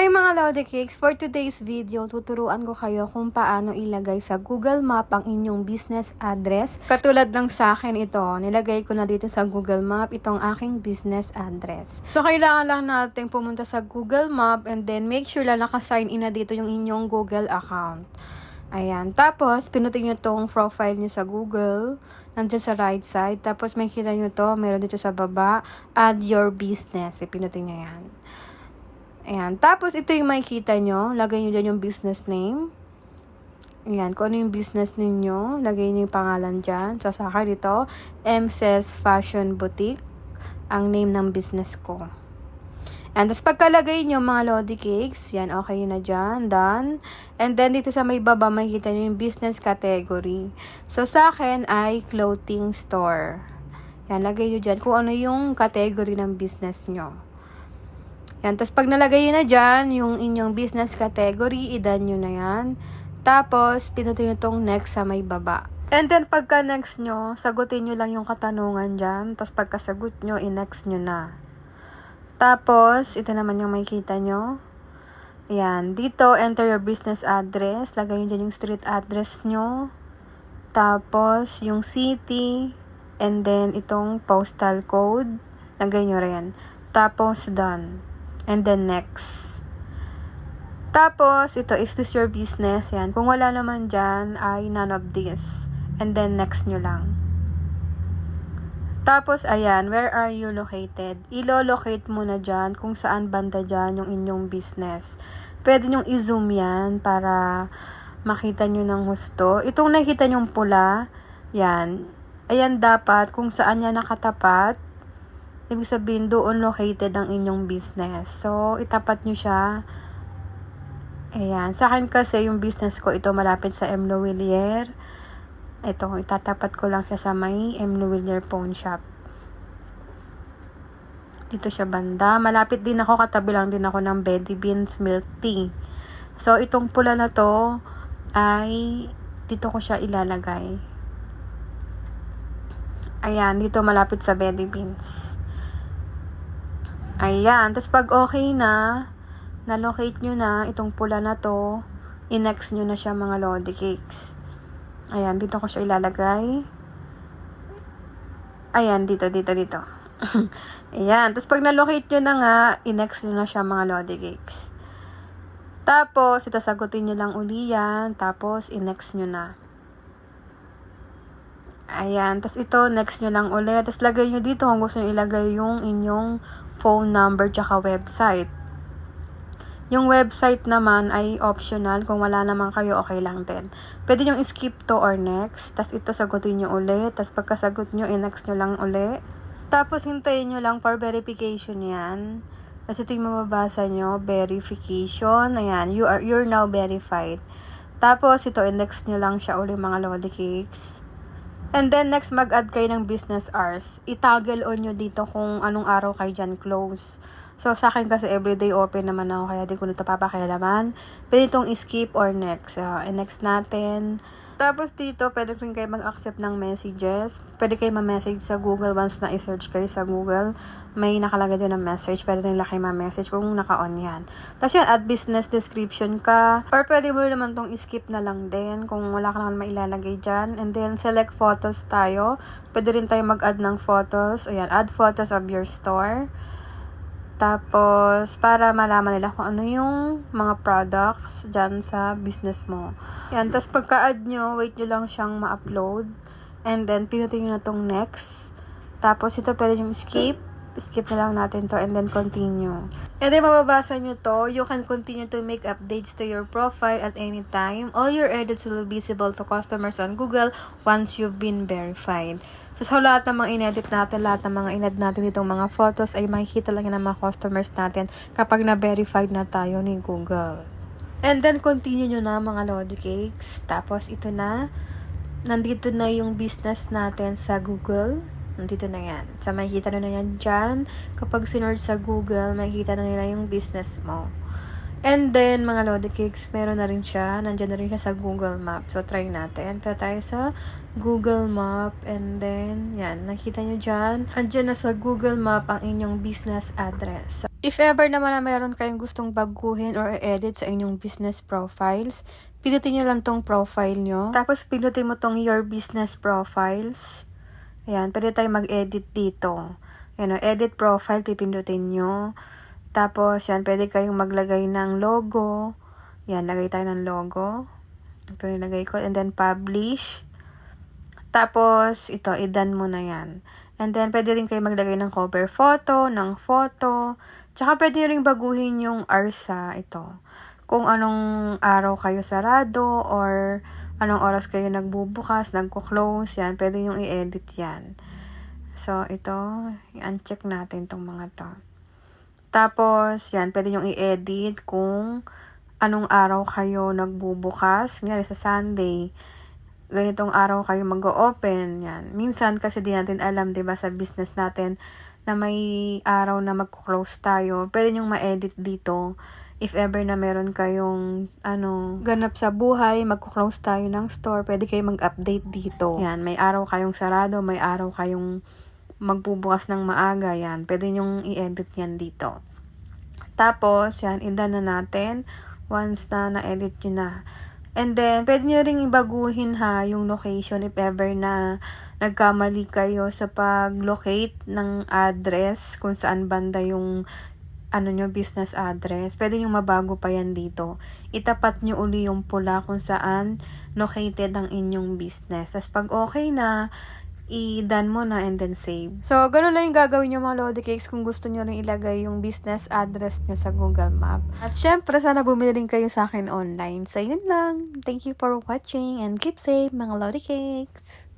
Hi mga Lodi Cakes! For today's video, tuturuan ko kayo kung paano ilagay sa Google Map ang inyong business address. Katulad ng sa akin ito, nilagay ko na dito sa Google Map itong aking business address. So, kailangan lang natin pumunta sa Google Map and then make sure na nakasign in na dito yung inyong Google account. Ayan. Tapos, pinutin nyo tong profile nyo sa Google. Nandiyan sa right side. Tapos, may kita nyo to. Meron dito sa baba. Add your business. Pinutin nyo yan. Ayan. Tapos, ito yung makikita nyo. Lagay nyo dyan yung business name. Ayan. Kung ano yung business ninyo, lagay nyo yung pangalan dyan. So, sa akin ito, MSES Fashion Boutique. Ang name ng business ko. And tapos pagkalagay nyo mga Lodi Cakes, yan, okay na dyan, done. And then dito sa may baba, makikita nyo yung business category. So sa akin ay clothing store. Yan, lagay nyo dyan kung ano yung category ng business nyo. Yan, tapos pag nalagay nyo na dyan, yung inyong business category, idan nyo na yan. Tapos, pinutin nyo tong next sa may baba. And then, pagka next nyo, sagutin nyo lang yung katanungan dyan. Tapos, pagkasagot nyo, i-next nyo na. Tapos, ito naman yung makikita nyo. Ayan. Dito, enter your business address. Lagay nyo dyan yung street address nyo. Tapos, yung city. And then, itong postal code. Lagay nyo rin. Tapos, done. And then, next. Tapos, ito, is this your business? Yan. Kung wala naman dyan, ay none of this. And then, next nyo lang. Tapos, ayan, where are you located? Ilo-locate mo na dyan kung saan banda dyan yung inyong business. Pwede nyong i-zoom yan para makita nyo ng husto. Itong nakita nyong pula, yan. Ayan dapat kung saan yan nakatapat. Ibig sabihin, doon located ang inyong business. So, itapat nyo siya. Ayan. Sa akin kasi, yung business ko, ito malapit sa M. Lovillier. Ito, itatapat ko lang siya sa may M. Lovillier Pawn Shop. Dito siya banda. Malapit din ako, katabi lang din ako ng Betty Beans Milk Tea. So, itong pula na to, ay dito ko siya ilalagay. Ayan, dito malapit sa Betty Beans. Ayan, tapos pag okay na, na-locate nyo na itong pula na to, i-next nyo na siya mga Lodi Cakes. Ayan, dito ko siya ilalagay. Ayan, dito, dito, dito. Ayan, tapos pag na-locate nyo na nga, i-next nyo na siya mga Lodi Cakes. Tapos, ito sagutin nyo lang uli yan. Tapos, i-next nyo na. Ayan. Tapos, ito, next nyo lang ulit. Tapos, lagay nyo dito kung gusto nyo ilagay yung inyong phone number tsaka website. Yung website naman ay optional. Kung wala naman kayo, okay lang din. Pwede nyo skip to or next. Tapos, ito sagutin nyo ulit. Tapos, pagkasagot nyo, i-next nyo lang ulit. Tapos, hintayin nyo lang for verification yan. Tapos, ito yung mababasa nyo, verification. Ayan, you are, you're now verified. Tapos, ito, i-next nyo lang siya ulit mga Lodi Cakes. And then, next, mag-add kayo ng business hours. I-toggle on nyo dito kung anong araw kayo dyan close. So, sa akin kasi everyday open naman ako, kaya di ko nito papakialaman. Pwede itong skip or next. Uh, next natin. Tapos dito, pwede rin kayo mag-accept ng messages. Pwede kayo ma-message sa Google once na i-search kayo sa Google. May nakalagay doon ng message. Pwede lang kayo ma-message kung naka-on yan. Tapos yan, add business description ka. Or pwede mo naman tong skip na lang din kung wala ka naman mailalagay dyan. And then, select photos tayo. Pwede rin tayo mag-add ng photos. Ayan, add photos of your store. Tapos, para malaman nila kung ano yung mga products dyan sa business mo. Yan. Tapos, pagka-add nyo, wait nyo lang siyang ma-upload. And then, pinutin nyo na tong next. Tapos, ito pwede nyo skip. Skip na lang natin to and then continue. And then, mababasa nyo to. You can continue to make updates to your profile at any time. All your edits will be visible to customers on Google once you've been verified. So, so lahat ng mga inedit natin, lahat ng mga ined natin ditong mga photos ay makikita lang yan ng mga customers natin kapag na-verified na tayo ni Google. And then, continue nyo na mga Lodi Cakes. Tapos, ito na. Nandito na yung business natin sa Google. Nandito na yan. So, makikita na yan dyan. Kapag sinerge sa Google, makikita na nila yung business mo. And then, mga Lodi Cakes, meron na rin siya. Nandiyan na rin siya sa Google Map. So, try natin. Punta tayo sa Google Map. And then, yan. Nakita nyo dyan. Andiyan na sa Google Map ang inyong business address. If ever naman na meron kayong gustong baguhin or edit sa inyong business profiles, pinutin nyo lang tong profile nyo. Tapos, pinutin mo tong your business profiles. Ayan, pwede tayo mag-edit dito. Ayan, o, edit profile, pipindutin nyo. Tapos, yan, pwede kayong maglagay ng logo. Yan, lagay tayo ng logo. Ito yung lagay ko. And then, publish. Tapos, ito, idan mo na yan. And then, pwede rin kayo maglagay ng cover photo, ng photo. Tsaka, pwede rin baguhin yung ARSA, ito. Kung anong araw kayo sarado or anong oras kayo nagbubukas, nagko-close, yan. Pwede nyo i-edit yan. So, ito, i-uncheck natin tong mga to. Tapos, yan, pwede nyo i-edit kung anong araw kayo nagbubukas. Ngayon, sa Sunday, ganitong araw kayo mag-open. Yan. Minsan, kasi di natin alam, di ba sa business natin, na may araw na mag-close tayo. Pwede nyong ma-edit dito. If ever na meron kayong, ano, ganap sa buhay, mag-close tayo ng store, pwede kayo mag-update dito. Yan, may araw kayong sarado, may araw kayong magbubukas ng maaga, yan. Pwede nyong i-edit yan dito. Tapos, yan, idan na natin once na na-edit nyo na. And then, pwede nyo ring ibaguhin ha, yung location if ever na nagkamali kayo sa pag-locate ng address, kung saan banda yung ano nyo, business address. Pwede nyo mabago pa yan dito. Itapat nyo uli yung pula kung saan located ang inyong business. Tapos pag okay na, i-done mo na and then save. So, ganun lang yung gagawin nyo mga Lodi Cakes kung gusto nyo rin ilagay yung business address nyo sa Google Map. At syempre, sana bumili rin kayo sa akin online. So, yun lang. Thank you for watching and keep safe mga Lodi Cakes!